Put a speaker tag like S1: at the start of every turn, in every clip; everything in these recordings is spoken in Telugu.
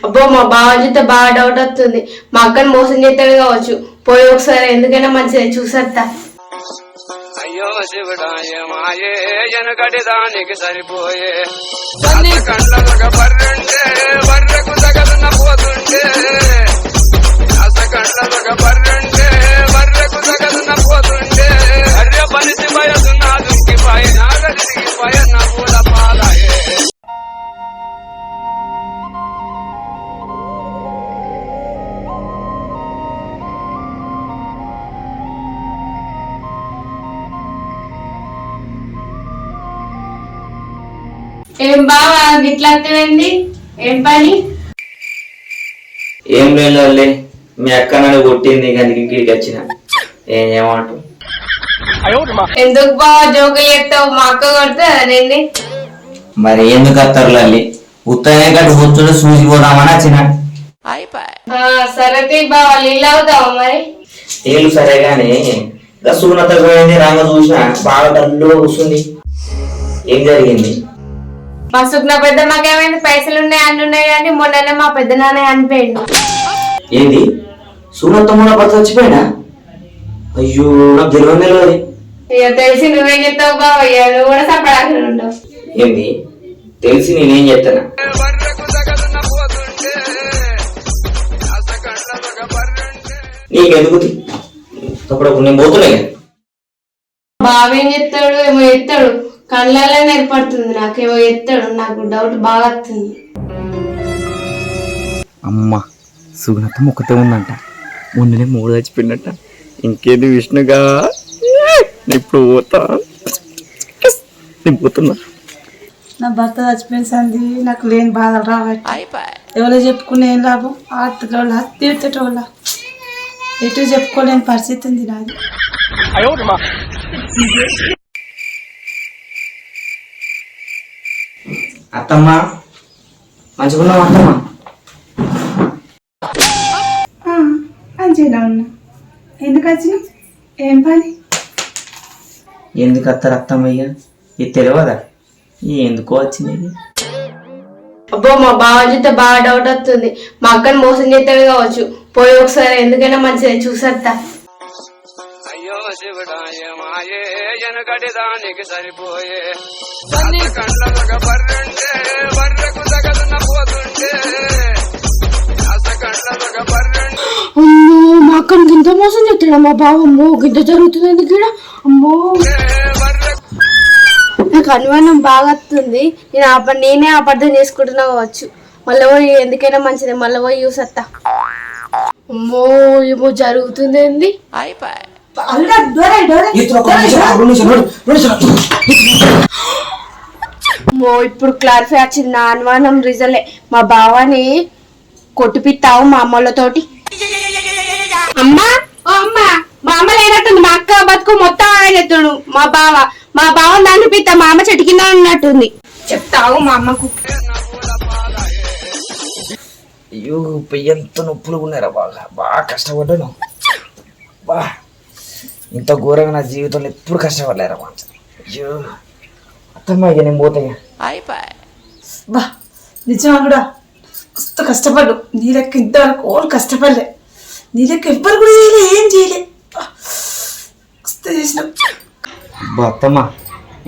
S1: అబ్బో మా బావ చూస్తే బాగా డౌట్ వస్తుంది. మా అక్కని మోసం చేస్తాడు కావచ్చు. పోయి ఒకసారి ఎందుకైనా మంచిది చూసేస్తా
S2: అయ్యో శివుడాయ మాయే ఎనకటి దానికి సరిపోయే. కళ్ళొక బర్రెంటే బర్రెకు తగలన పోతుంటే. బర్రెంటే బర్రెకు
S1: బావా గిట్లా వస్తేంది ఏం పని?
S3: ఏం లేదు మీ అక్క నన్ను కొట్టింది అందుకే ఇక్కడికి వచ్చిన. ఏం చేయమంటావు?
S1: ఎందుకు బావా జోకులు చెప్తావు మా అక్క కొడితే అదేంది
S3: మరి ఎందుకు వస్తారు లల్లి ఉత్తనే కట్టు కూర్చొని చూసిపోదామని వచ్చిన.
S1: ఆ, సరే బావా నీళ్ళు అవుతావా మరి?
S3: తేలు సరే గాని సూనత రంగ చూసిన. బాగా డల్లుగా కూర్చుంది. ఏం జరిగింది?
S1: మా సుగ్న పెద్ద మాకేమైంది? పైసలు ఉన్నాయి అన్ని ఉన్నాయి కానీ మొన్ననే మా పెద్ద నాన్న అనిపోయిండు
S3: ఏంది? సూనత్త మూల పచ్చ చచ్చిపోయినా అయ్యో నాకు తెలియదు తెలియదు
S1: ఇక తెలిసి నువ్వేం చెప్తావు బావా ఇక నువ్వు కూడా సపడాకుండా ఉండవు.
S3: ఏంది? తెలిసి నేనేం చెప్తానా? నీకెందుకు అప్పుడు నేను పోతున్నా ఇక.
S1: బావ ఏం చెప్తాడు? ఏమో ఎత్తాడు కళ్ళల్లో ఏర్పడుతుంది నాకేమో ఎత్తాడు. నాకు డౌట్ బాగా వస్తుంది.
S4: అమ్మ సుగనత్తం ఒకటే ఉందంట. మొన్ననే మూడు చచ్చిపోయినట్ట. ఇంకేది విష్ణుగా? నేను ఇప్పుడు పోతా. నేను పోతున్నా.
S5: నా భర్త చచ్చిపోయిన సంది నాకు లేని బాధలు రావాలి ఎవరో చెప్పుకునే ఏం లాభం? ఆడతోళ్ళ తీర్చటోళ్ళ ఎటు చెప్పుకోలేని పరిస్థితి ఉంది నాది.
S3: అత్తమ్మ మంచిగున్నావు అత్తమ్మ?
S5: మంచిగా ఉన్నా ఎందుకు వచ్చినావు? ఏం పని?
S3: ఎందుకు అత్తారు అత్తమ్మ ఇక ఇది తెలియదా? ఎందుకో వచ్చింది?
S1: అబ్బో మా బావ చూస్తే బాగా డౌట్ వస్తుంది. మా అక్కని మోసం చేస్తాడు కావచ్చు. పోయి ఒకసారి ఎందుకైనా మంచిది చూసేస్తా
S2: అయ్యో శివుడాయ ఎనకటి దానికి సరిపోయే కళ్ళొక బర్రెంటే బర్రెకు తగలన పోతుంటే
S1: అమ్మో మా గింత మోసం చేస్తాడు మా బావ. అమ్మో గింత జరుగుతుంది ఎందుకు ఈడ? అమ్మో. నాకు అనుమానం బాగా వస్తుంది. నేను అప్ప నేనే అబద్ధం చేసుకుంటున్నా కావచ్చు. మళ్ళీ పోయి ఎందుకైనా మంచిది. మళ్ళీ పోయి చూసేస్తా అమ్మో ఏమో జరుగుతుంది ఏంది? అమ్మో ఇప్పుడు క్లారిఫై వచ్చింది. నా అనుమానం రిజలే మా బావని కొట్టిపిస్తావు మా అమ్మలతోటి. అమ్మా! అమ్మా! మా అమ్మ లేనట్టుంది. మా అక్క బతుకు మొత్తం ఆయన ఎత్తుడు మా బావ. మా బావ నన్ను పిత్త మా అమ్మ చెట్టు కింద ఉన్నట్టుంది. చెప్తావు మా అమ్మకు.
S3: అయ్యో ఎంత నొప్పులు ఉన్నారా బాగా. బాగా కష్టపడ్డాను. బా. ఇంత ఘోరంగా నా జీవితంలో ఎప్పుడు కష్టపడలేరా మంచి అయ్యో అత్తమ్మ ఇక నేను పోతాయి
S5: బా నిజం అల్లుడా మస్తు కష్టపడ్డు నీ లెక్క ఇంతవరకు ఓళ్ళు కష్టపడలే. నీ లెక్క ఎవ్వరు కూడా చేయలే ఏం చేయలే. మస్తు చేసినావు.
S3: బా అత్తమ్మ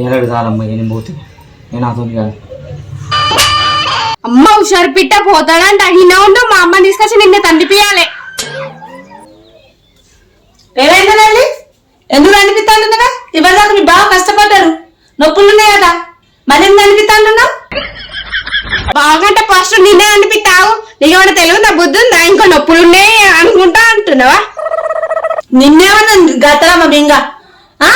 S3: ఏలాడు చాలమ్మ ఇక నేను పోతాయి నేను నాతో కాదు.
S1: అమ్మ హుషారు పిట్ట పోతాడంట. ఈయన ఉండు మా అమ్మ తీసుకొచ్చి నిన్న తండ్రిపియాలి
S5: ఏమైంది ఎందుకు అనిపిస్తాంటున్నావా ఇవాళ దాకా మీ బాగా కష్టపడ్డారు. నొప్పులు ఉన్నాయి కదా మరి ఎందుకు అనిపిస్తాంటున్నావు
S1: బాగంటే ఫస్ట్ నిన్నే అనిపిస్తావు నీకేమైనా తెలియదు నా బుద్ధి ఉందా? ఇంకా నొప్పులు ఉన్నాయి అనుకుంటా అంటున్నావా?
S5: నిన్నేమన్నా గతరమ్మ బింగ? ఆ?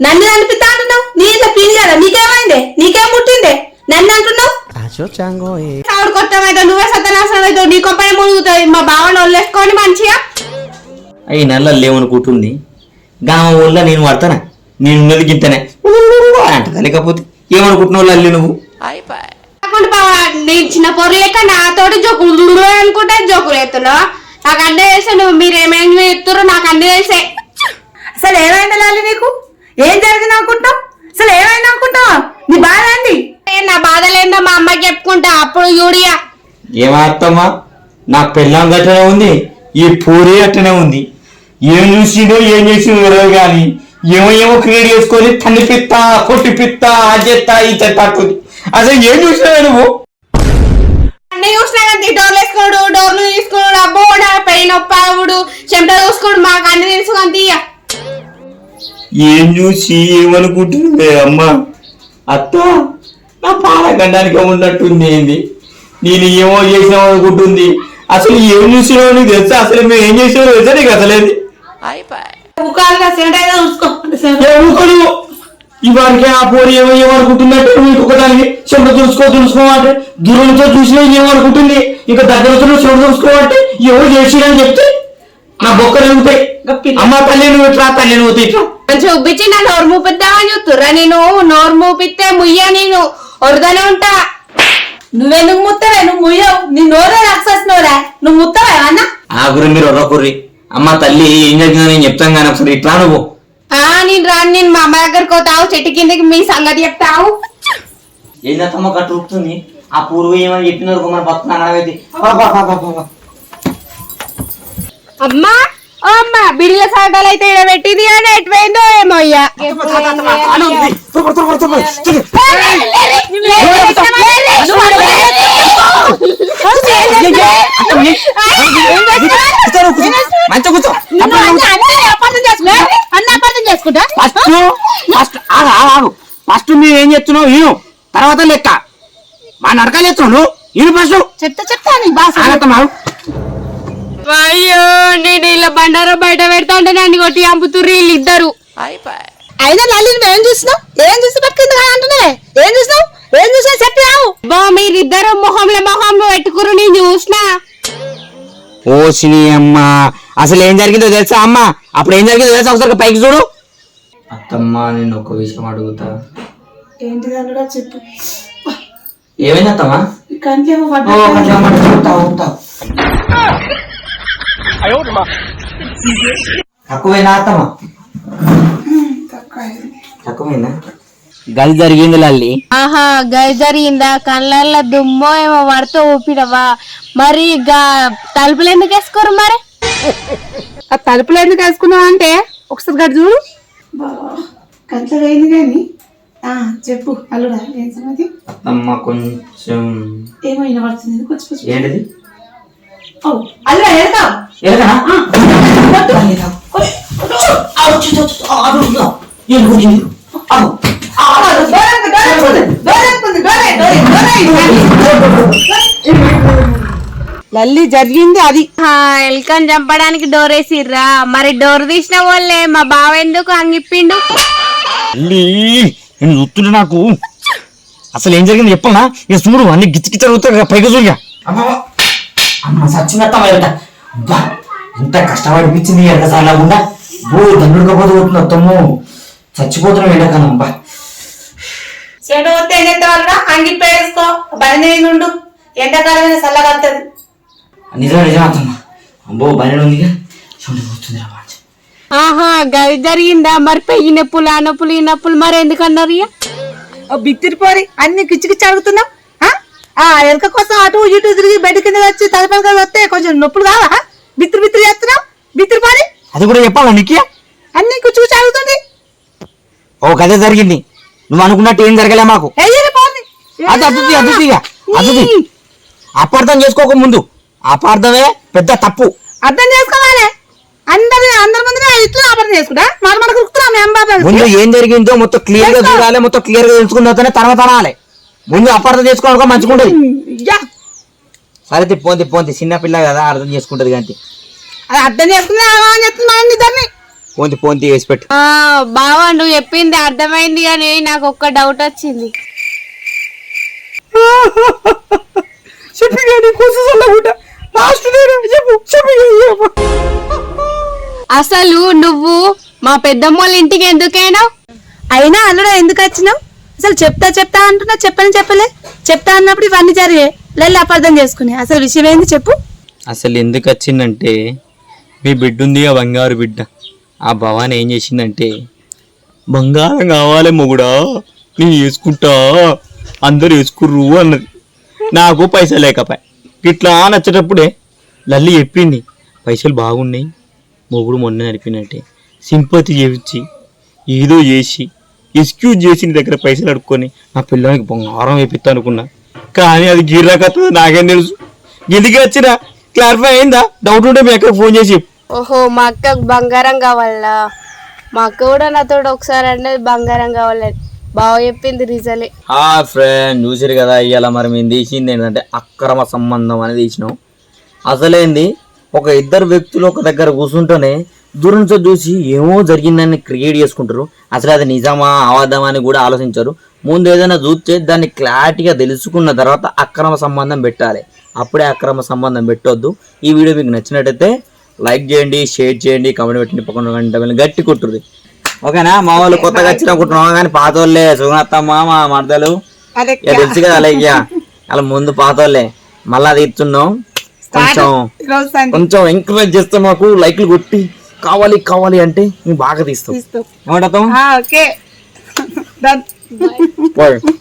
S5: నన్ను అనిపిస్తా అంటున్నావు నీ ఇట్లా పీని కదా నీకేమైంది? నీకేం పుట్టిందే? నన్ను అంటున్నావు?
S1: ఆవిడ కొత్తమైతే నువ్వే సత్యనాశనం అవుతావు నీ కొంపనే మునుగుతుంది మా బావని వదిలేసుకొని మంచిగా.
S3: అవి నెలలు లేవనుకుంటుంది. గామ ఊళ్ళో నేను పడతానా? నేను ఉన్నది గింతనే. అంటదా లేకపోతే ఏమనుకుంటున్నావు లల్లి నువ్వు?
S1: కాకుండా బావా నీ చిన్న పొర లేక నాతోటి జోకులు అనుకుంటే జోకులు ఎత్తున్నావు నాకు అన్నీ తెలుసు నువ్వు మీరు ఏమేమి ఎత్తురో నాకు అన్ని తెలిసే.
S5: అసలు ఏమైంది లాలి నీకు? ఏం జరిగింది అనుకుంటావు అసలు ఏమైంది అనుకుంటావు నీ బాధ అండి
S1: నా బాధ లేదో మా అమ్మకి చెప్పుకుంటా అప్పుడు యూడియా
S3: ఏమాత్తమ్మా నాకు పెళ్ళాం గట్టనే ఉంది ఈ పూరి అట్టనే ఉంది. ఏం చూసిండో ఏం చేసిండో తెలియదు కానీ ఏమో ఏమో క్రియేట్ చేసుకొని తన్ని పిత్త కొట్టి పిత్త అజెత్త ఈ చెత్త అంటుంది. అసలు ఏం చూసినావే నువ్వు?
S1: అన్నీ చూసినా కానీ డోర్లు వేసుకోడు డోర్లు తీసుకోడు చెమట చూసుకోడు మాకు అన్ని తెలుసు కానీ తీయ.
S3: ఏం చూసి ఏమనుకుంటుంది అమ్మ? అత్త నా పాలగండానికి ఉన్నట్టుంది ఏంది? నేను ఏమో చేసినావు అనుకుంటుంది అసలు ఏం చూసినావు నీకు తెలుసా? అసలు మేము ఏం చేసినావు తెలుసా నీకు అసలేది?
S5: చూసుకో.
S3: ఆ పోరి ఏమో ఏమనుకుంటున్నట్టు చెమట చూసుకో చూసుకో అంటే దూరంతో చూసినా ఏమనుకుంటుంది? ఇంకా దగ్గరతో చెమట చూసుకోవాలంటే ఎవరు చేసిరని చెప్తే నా బొక్కలు ఎగుతాయి అమ్మ తల్లి నువ్వు ఇట్లా తల్లి నువ్వు ఇట్లా
S1: మంచిగా ఉబ్బిచ్చి నా నోరు మూపిద్దామని చూస్తుర్రా నేను. నోరు మూపిస్తే ముయ్య నేను. వరదనే ఉంటా.
S5: నువ్వెందుకు ముత్తవే? నువ్వు ముయ్యవు. నీ నోరే రాక్షస్ నోరా నువ్వు ముత్తవే అన్న?
S3: ఆ గురి మీరు ఒర్రకుర్రి. అమ్మ తల్లి ఏం జరిగిందో నేను చెప్తాను కానీ ఒకసారి ఇట్లా నువ్వు.
S1: ఆ నేను రాను నేను మా అమ్మ దగ్గరకు పోతావు చెట్టు కిందకి మీ సంగతి చెప్తావు.
S3: ఏం చేస్తామో గట్టు ఊపుతుంది ఆ పూర్వ ఏమని చెప్పినారు? మన అనవైతే
S1: అమ్మా! అమ్మ బిడిల సాగాలు అయితే ఇక్కడ పెట్టింది అని ఎటుపోయిందో ఏమో అయ్యా
S3: ఫస్ట్ మీరు ఏం చెప్తున్నావు ఈను తర్వాత లెక్క మా నడక చెప్తున్నావు ఈను ఫస్ట్
S5: చెప్తా చెప్తా
S3: ఆగత్తమ్మ
S1: అయ్యో నేను ఇలా బండారం బయట పెడతా అంటే నన్ను కొట్టి చంపుతుర్రు వీళ్ళు ఇద్దరు.
S5: అయినా లల్లి నువ్వు ఏం చూసినావు ఏం చూసి పట్టుకుంది కదా అంటున్నావే ఏం చూసినావు ఏం చూసినా చెప్పావు
S1: బా మీరిద్దరు మొహంలో మొహంలో పెట్టుకురు నేను చూసినా.
S3: ఓ సిని అమ్మ అసలు ఏం జరిగిందో తెలుసా అమ్మ? అప్పుడు ఏం జరిగిందో తెలుసా? ఒకసారి పైకి చూడు. అత్తమ్మ నేను ఒక విషయం అడుగుతా.
S5: ఏంటిది అల్లుడా చెప్పు.
S3: ఏమైంది అత్తమ్మ?
S5: కంకేమో
S3: తక్కువైనా అత్తమ్మ తక్కువైందా గది జరిగింది లల్లి
S1: ఆహా గది జరిగిందా కళ్ళల్లో దుమ్మో ఏమో పడితే ఊపిడవా మరి తలుపులు ఎందుకు వేసుకోరు మరి
S5: ఆ తలుపులు ఎందుకు వేసుకున్నావు అంటే ఒకసారి గడి చూడు కంట్లో అయింది కానీ ఆ, చెప్పు అల్లుడా ఏం సంగతి
S3: అత్తమ్మ కొంచెం
S5: ఏమో వినబడుతుంది కొంచెం కొంచెం
S3: ఏంటిది
S5: లల్లి జరిగింది అది.
S1: ఎల్కని చంపడానికి డోర్ వేసిర్రా. మరి డోర్ తీసిన వాళ్ళే మా బావ ఎందుకు అంగిప్పిండు?
S3: చూస్తుంటే నాకు అసలు ఏం జరిగింది చెప్పనా ఇక చూడు అన్ని గిచ్చి గిచ్చి పైకి చూడగా అమ్మ సచ్చినత్తమ్మ ఎరట అబ్బా ఇంత కష్టపడిపించింది ఎండసార్లు గుండా ఓ దండుకపోతే పోతుంది అత్తమ్ము. చచ్చిపోతున్నాం ఎండకాలం అబ్బా.
S5: చెడు వస్తే ఏం చేస్తావు అంగి పేసుకో బండి నుండు ఎండాకాలమైన చల్లగా వస్తుంది
S3: నిజం నిజం అత్తమ్మ. అబ్బో బయట ఉందిగా చూడు పోతుంది రా
S1: ఆహా గది జరిగిందా? మరి పెయ్యి నొప్పులు ఆ నొప్పులు ఈ నొప్పులు మరి ఎందుకు అన్నారు ఇయ్య?
S5: బిత్తిరిపోరి అన్ని కిచ్చి కిచ్చి అడుగుతున్నావు? ఆ? ఎలక కోసం అటు ఇటు తిరిగి బెడ్ కింద వచ్చి తలపలక వస్తే కొంచెం నొప్పులు కావా? బిత్తిరి బిత్తిరి చేస్తున్నావు? బిత్తిరిపోరి
S3: అది కూడా చెప్పాలా నీకే?
S5: అన్ని కుచ్చి అడుగుతుంది
S3: ఓ కథ జరిగింది. నువ్వు అనుకున్నట్టు ఏం జరగలే మాకు. అది అపార్థం చేసుకోక ముందు. అపార్థమే పెద్ద తప్పు.
S5: అర్థం చేసుకోవాలి. అందరి అందరి ముందు ఇట్లా అర్థం చేసుకుంటా? మన బాబా
S3: ముందు ఏం జరిగిందో మొత్తం క్లియర్గా చూడాలి మొత్తం క్లియర్గా తెలుసుకున్న తర్వాత అనాలి. ముందు అపార్థం చేసుకోవడం మంచిగుంటది.
S5: యా.
S3: సరే తిప్పోంది పోంది చిన్న పిల్ల కదా అర్థం చేసుకుంటది కానీ
S5: అది అర్థం చేసుకున్నా అని చెప్తున్నా ఇద్దరిని
S3: పోంది పోంది వేసి పెట్టు.
S1: ఆ బావా నువ్వు చెప్పింది అర్థమైంది కానీ నాకు ఒక్క డౌట్ వచ్చింది. అసలు నువ్వు మా పెద్దమ్మోళ్ళ ఇంటికి ఎందుకైనా
S5: అయినా అల్లుడా ఎందుకు వచ్చినావు? అసలు చెప్తా చెప్తా అంటున్నా చెప్పని చెప్పలే. చెప్తా అన్నప్పుడు ఇవన్నీ జరిగాయి. లల్లి అపార్థం చేసుకుని. అసలు విషయం ఏంది చెప్పు.
S3: అసలు ఎందుకు వచ్చిందంటే మీ బిడ్డ ఉంది ఆ బంగారు బిడ్డ. ఆ భవాన్ ఏం చేసిందంటే బంగారం కావాలి మొగుడా నేను వేసుకుంటా అందరు వేసుకుర్రు అన్నది. నాకు పైసలు లేకపోయా. ఇట్లా నచ్చేటప్పుడే లల్లి చెప్పింది పైసలు బాగున్నాయి మొగుడు మొన్న నడిపినట్టే. సింపతి చేయించి ఏదో చేసి ఎక్స్క్యూజ్ చేసి నీ దగ్గర పైసలు అడుక్కొని నా పిల్లలకి బంగారం వేపిస్తా అనుకున్నా. కానీ అది గిర్రాకత్త నాకేం తెలుసు. ఎందుకు వచ్చిన క్లారిఫై అయిందా? డౌట్ ఉంటే మీ అక్కడ ఫోన్ చేసి.
S1: ఓహో మా అక్కకు బంగారం కావాలా? మా అక్క కూడా నాతో ఒకసారి అంటే బంగారం కావాలని. బావ చెప్పింది రిజలే
S3: ఆ ఫ్రెండ్ చూసారు కదా ఇవాళ మరి మేము తీసింది ఏంటంటే అక్రమ సంబంధం అనేది తీసినాం. అసలేంది? ఒక ఇద్దరు వ్యక్తులు ఒక దగ్గర కూర్చుంటేనే దూరం నుంచి చూసి ఏమో జరిగిందని క్రియేట్ చేసుకుంటారు. అసలు అది నిజమా అబద్ధమా అని కూడా ఆలోచించరు. ముందు ఏదైనా చూస్తే దాన్ని క్లారిటీగా తెలుసుకున్న తర్వాత అక్రమ సంబంధం పెట్టాలి. అప్పుడే అక్రమ సంబంధం పెట్టొద్దు. ఈ వీడియో మీకు నచ్చినట్టయితే లైక్ చేయండి షేర్ చేయండి కామెంట్ పెట్టండి పక్కన గంట గట్టి కొట్టుర్రి ఓకేనా? మా వాళ్ళు కొత్తగా వచ్చిననుకుంటున్నాం కానీ పాత వాళ్ళే. సుగనత్తమ్మ మా మరదలు. తెలుసు కదా అలాగే అలా ముందు పాత వాళ్ళే. మళ్ళా తీస్తున్నాం కొంచెం కొంచెం ఎంకరేజ్ చేస్తే మాకు లైక్లు కొట్టి కావాలి కావాలి అంటే మేము బాగా తీస్తాం ఏమంటాం
S5: ఓకే.